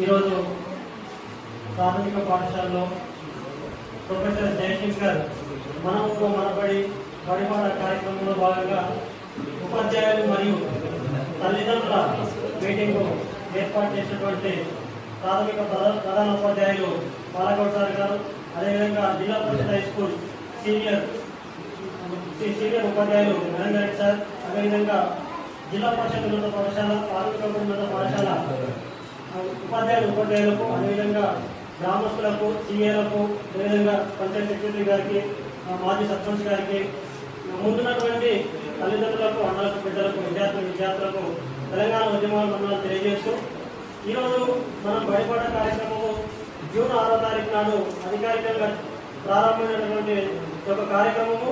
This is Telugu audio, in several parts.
ఈరోజు ప్రాథమిక పాఠశాలలో ప్రొఫెసర్ జయశంకర్ మన ఊరు మనబడి బడిపాట కార్యక్రమంలో భాగంగా ఉపాధ్యాయులు మరియు తల్లిదండ్రుల మీటింగ్ ఏర్పాటు చేసినటువంటి ప్రాథమిక ప్రధాన ప్రధాన ఉపాధ్యాయులు బాలగౌడ్ సార్ గారు అదేవిధంగా Zilla Parishad high school senior C- senior ఉపాధ్యాయులు నరేంద్ర రెడ్డి సార్ అదేవిధంగా జిల్లా పరిషత్ ఉన్నత పాఠశాల ప్రాథమిక ఉన్నత పాఠశాల ఉపాధ్యాయులు ఉపాధ్యాయులకు అదేవిధంగా గ్రామస్తులకు సీఏలకు అదేవిధంగా పంచాయత్ సెక్రటరీ గారికి మాజీ సర్పంచ్ గారికి ముందున్నటువంటి తల్లిదండ్రులకు అన్నలకు పెద్దలకు విద్యార్థులు విద్యార్థులకు తెలంగాణ ఉద్యమాలు మన్నాలు తెలియజేస్తూ ఈరోజు మనం బయటపడ కార్యక్రమము జూన్ ఆరో తారీఖు నాడు అధికారికంగా ప్రారంభమైనటువంటి ఒక కార్యక్రమము.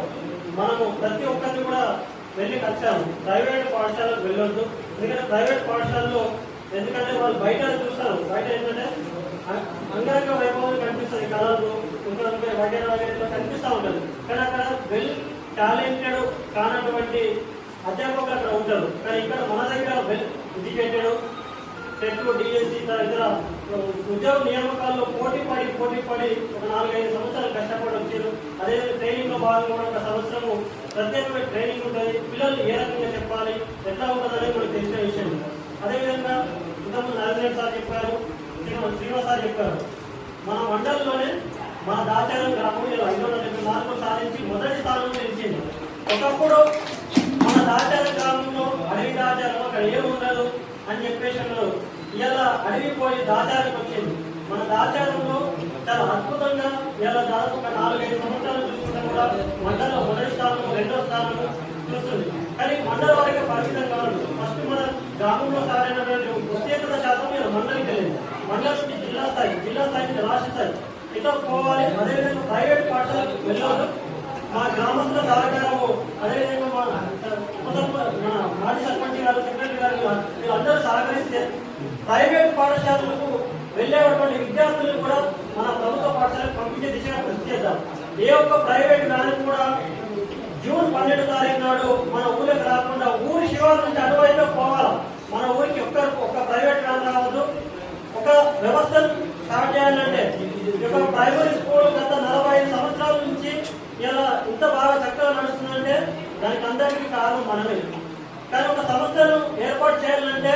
మనము ప్రతి ఒక్కరిని కూడా వెళ్ళి కలిసాము ప్రైవేట్ పాఠశాలకు వెళ్ళొద్దు. ఎందుకంటే ప్రైవేట్ పాఠశాలలో ఎందుకంటే వాళ్ళు బయట చూస్తారు. బయట ఏంటంటే అ- అంగరంగ వైభవం కనిపిస్తుంది. కళలు ఇంకా ఇంకా వగేర కనిపిస్తూ ఉంటుంది. కానీ అక్కడ వెల్ టాలెంటెడ్ కానటువంటి అధ్యాపకులు అక్కడ ఉంటారు. కానీ ఇక్కడ మన దగ్గర వెల్ ఎడ్యుకేటెడ్ టెట్ డిఎస్సి ఇతర ఉద్యోగ నియామకాల్లో పోటీ పడి పోటీ పడి ఒక నాలుగైదు సంవత్సరాలు కష్టపడి వచ్చారు. అదే ట్రైనింగ్లో భాగంగా కూడా ఒక సంవత్సరము ప్రత్యేకమైన ట్రైనింగ్ ఉంటుంది. పిల్లలు ఏ రకంగా చెప్పాలి ఎట్లా ఉంటుందనేది మనకు తెలిసిన విషయం. అదేవిధంగా ఇంతకుముందు నరేంద్ర సార్ చెప్పారు శ్రీనివాస్ శ్రీనివాస్ సార్ చెప్పారు. మన మండలంలోనే మన దాచారం గ్రామంలో ఐదు వందల డెబ్బై మార్కులు సాధించి మొదటి స్థానంలో నిలిచింది. ఒకప్పుడు మన దాచారం గ్రామంలో అడవి దాచారం అక్కడ ఏం ఉండదు అని చెప్పేసి అన్నారు. ఇలా అడిగిపోయి పోయి దాచారం వచ్చింది. మన దాచారంలో చాలా అద్భుతంగా ఇలా దాదాపు ఒక నాలుగైదు సంవత్సరాలు చూసుకుంటే కూడా మండలం మొదటి స్థానం రెండో స్థానము చూస్తుంది. కానీ మండలం వరకు పరిమితం కాదు గ్రామంలో సారైనటువంటి ప్రత్యేకత శాతం మీరు మండలికి వెళ్ళింది మండలం నుంచి జిల్లా స్థాయి జిల్లా స్థాయి నుంచి రాష్ట్ర స్థాయి. ఇట్లా పోవాలి? అదేవిధంగా ప్రైవేట్ పాఠశాలకు వెళ్ళాలి మా గ్రామస్తుల సహకారము అదేవిధంగా మా మన మాజీ సర్పంచ్ గారు సెక్రటరీ గారు వీళ్ళందరూ సహకరిస్తే ప్రైవేట్ పాఠశాలలకు వెళ్ళేటువంటి విద్యార్థులను కూడా మన ప్రభుత్వ పాఠశాలకు పంపించే దిశగా కృషి చేద్దాం. ఏ ఒక్క ప్రైవేట్ వ్యాన్ కూడా జూన్ పన్నెండు తారీఖు నాడు మన ఊరికి రాకుండా ఊరి శివారు నుంచి అటువైపు పోవాలి మన ఊరికి ఒక్క ఒక్క ప్రైవేట్ వ్యాన్ రావద్దు ఒక స్టార్ట్ చేయాలంటే యొక్క ప్రైమరీ స్కూల్ గత నలభై ఐదు సంవత్సరాల నుంచి ఇలా ఇంత బాగా చక్కగా నడుస్తుందంటే దానికి అందరికీ కారణం మనమే. కానీ ఒక సంస్థను ఏర్పాటు చేయాలంటే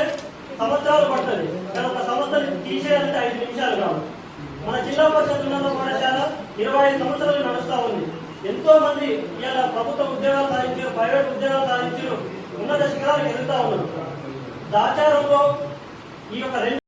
సంవత్సరాలు పడుతుంది. కానీ ఒక సంస్థను తీసేయాలంటే ఐదు నిమిషాలు కావు మన జిల్లా పరిషత్ ఉన్నత పాఠశాల ఇరవై ఐదు సంవత్సరాలు నడుస్తూ ఉంది. ఎంతో మంది ఇలా ప్రభుత్వ ఉద్యోగాలు సాధించారు ప్రైవేట్ ఉద్యోగాలు సాధించారు. ఉన్నత శిఖరాలకు ఎదుగుతా ఉన్నారు. దాచారంలో ఈ యొక్క రెండు